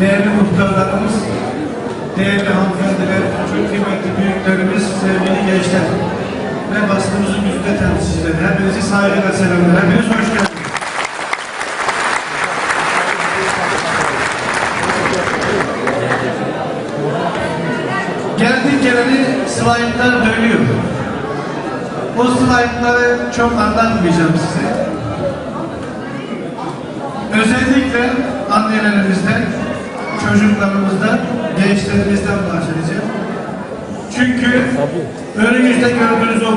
değerli muhtarlarımız, değerli hanımefendiler, çok kıymetli büyüklerimiz, sevgili gençler ve basınımızın yüzde temsilcileri. Hepinizi saygıyla selamlar. Hepiniz hoş geldiniz. Geldik geleni slaytlar dönüyor. O slaytları çok anlatmayacağım size. Özellikle annelerimizden, çocuklarımızdan, gençlerimizden bahsedeceğim. Çünkü önümüzde gördüğünüz o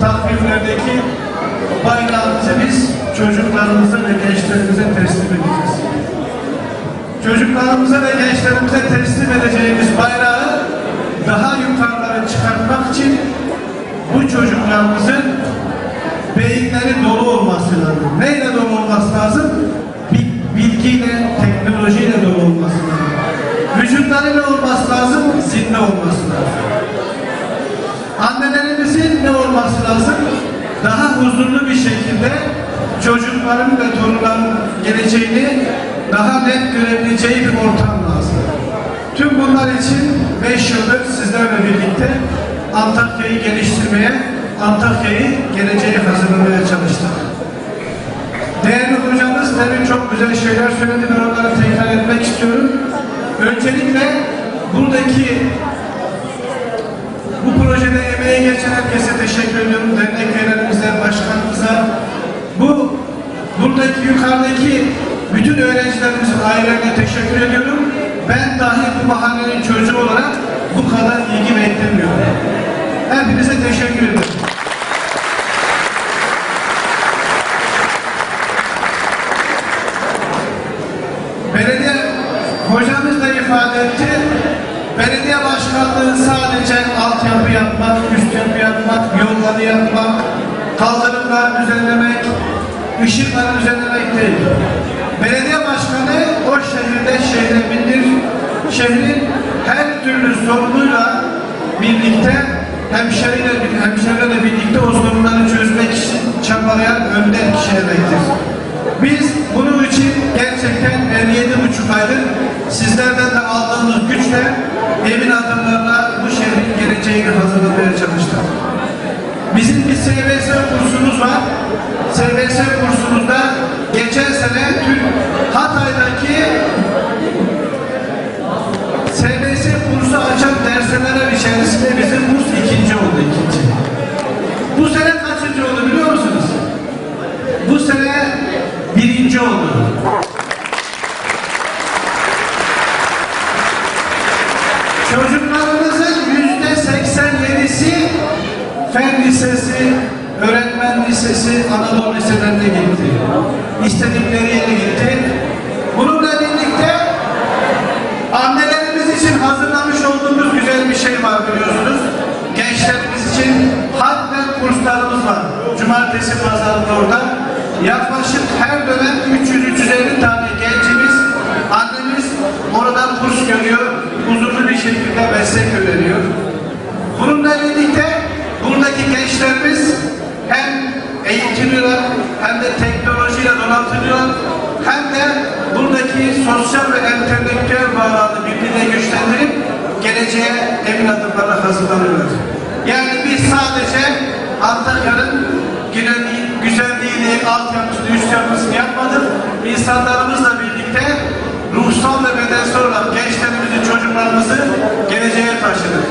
takvimlerdeki bayrağımızı biz çocuklarımıza ve gençlerimize teslim edeceğiz. Çocuklarımıza ve gençlerimize teslim edeceğimiz bayrağı daha yukarılara çıkartmak için bu çocuklarımızın beyinleri dolu olması lazım. Neyle dolu olması lazım? Bil- Bilgiyle, teknolojiyle. Vücutlarıyla olması lazım, zinde olması lazım. Annelerimizin ne olması lazım? Daha huzurlu bir şekilde çocukların ve torunların geleceğini daha net görebileceği bir ortam lazım. Tüm bunlar için 5 yıldır sizlerle birlikte Antakya'yı geliştirmeye, Antakya'yı geleceğe hazırlamaya çalıştık. Değerli hocamız demin çok güzel şeyler söyledi. Ben onları tekrar etmek istiyorum. Öncelikle buradaki bu projede emeği geçen herkese teşekkür ediyorum. Dernek üyelerimize, başkanımıza, bu buradaki yukarıdaki bütün öğrencilerimizin ailelerine teşekkür ediyorum. Ben dahi bu mahallenin çocuğu olarak bu kadar ilgi beklemiyorum. Hepinize teşekkür ederim. Belediye hocamız da ifade etti. Belediye başkanlığı sadece altyapı yapmak, üst yapı yapmak, yolları yapmak, kaldırımlar düzenlemek, ışıkları düzenlemek değil. Belediye başkanı o şehirde şehremindir. Şehrin her türlü sorunuyla birlikte hemşeriyle, hemşerilerle birlikte o sorunları çözmek için çabalayan önder kişi demektir. Biz bunun için gerçekten 57,5 aydır sizlerden de aldığımız güçle emin adımlarla bu şehrin geleceğini hazırlamaya çalıştık. Bizim bir SBS kursumuz var. SBS kursumuzda geçen sene tüm Hatay'daki SBS kursu açan dershaneler içerisinde bizim kurs ikinci oldu ikinci. Bu sene kaçıncı oldu biliyor musunuz? Bu sene birinci oldu. Çocuklarımızın yüzde 87'si fen lisesi, öğretmen lisesi, Anadolu liselerine gitti. İstedikleri yere gitti. Bununla birlikte annelerimiz için hazırlamış olduğumuz güzel bir şey var biliyorsunuz. Gençlerimiz için hatmen kurslarımız var. Cumartesi pazarında orada. Yaklaşık her dönem 300-350 tane gencimiz, annemiz oradan kurs görüyor. Huzurlu bir şekilde meslek öğreniyor. Bununla birlikte buradaki gençlerimiz hem eğitiliyorlar hem de teknolojiyle donatılıyorlar hem de buradaki sosyal ve entelektüel bağlarını birbirine güçlendirip geleceğe emin adımlarla hazırlanıyorlar. Yani biz sadece Antakya'nın güzelliği, güzelliğini, altyapısını, üst yapısını yapmadık. İnsanlarımızla birlikte ruhsal ve bedensel olarak gençlerimizi, çocuklarımızı geleceğe taşıdık.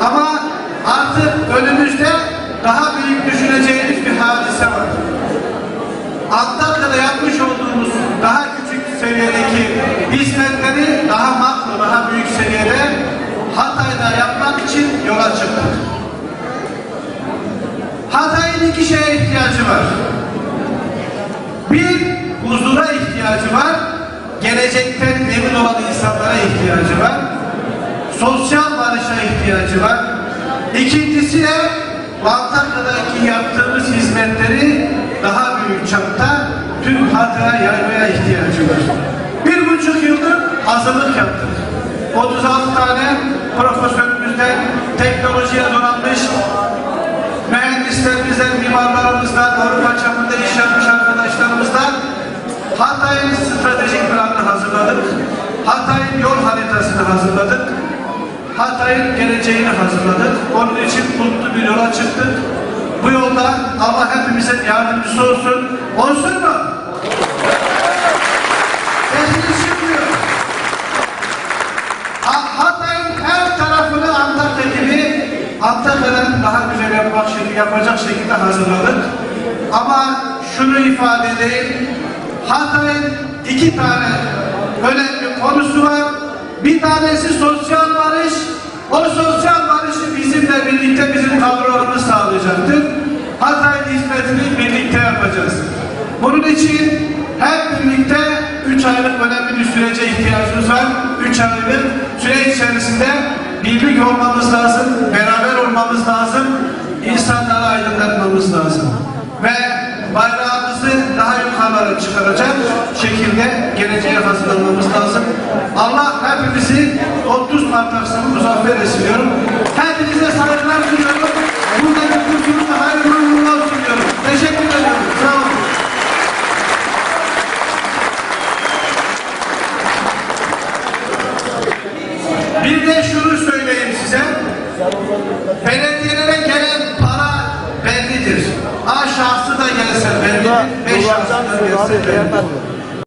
Ama artık önümüzde daha büyük düşüneceğimiz bir hadise var. Antakya'da yapmış olduğumuz daha küçük seviyedeki hizmetleri daha makro, daha büyük seviyede Hatay'da yapmak için yola çıktık. Hatay'ın iki şeye ihtiyacı var. Bir, huzura ihtiyacı var. Gelecekten emin olan insanlara ihtiyacı var. Sosyal barışa ihtiyacı var. İkincisi de Antakya'daki yaptığımız hizmetleri daha büyük çapta tüm Hatay'a yaymaya ihtiyacı var. Bir buçuk yıldır hazırlık yaptık. 36 tane profesörümüzden teknolojiye donanmış mühendislerimizden, mimarlarımızdan, koruma çapında iş yapmış arkadaşlarımızdan Hatay'ın stratejik planını hazırladık. Hatay'ın yol haritasını hazırladık. Hatay'ın geleceğini hazırladık. Onun için mutlu bir yola çıktık. Bu yolda Allah hepimizin yardımcısı olsun. Olsun mu? Antakya'dan daha güzel yapmak şekilde, yapacak şekilde hazırladık. Ama şunu ifade edeyim. Hatay'ın iki tane önemli konusu var. Bir tanesi sosyal barış. O sosyal barışı bizimle birlikte bizim kadrolarımız sağlayacaktır. Hatay'ın hizmetini birlikte yapacağız. Bunun için hep birlikte 3 aylık önemli bir sürece ihtiyacımız var. 3 aylık süre içerisinde birlik olmamız lazım, beraber olmamız lazım, insanları aydınlatmamız lazım. Ve bayrağımızı daha yukarılara çıkaracak şekilde geleceğe hazırlanmamız lazım. Allah hepimizi 30 Mart akşamı muzaffer esiyorum. Hepinize saygılar sunuyorum. Buradaki kursunun hayırlı uğurlu olsun diyorum. Teşekkür ediyorum. Sağ olun. Bir de şunu söyleyeyim. Belediyelere gelen para bellidir. A şahsı da gelse bellidir. B şahsı da gelse bellidir.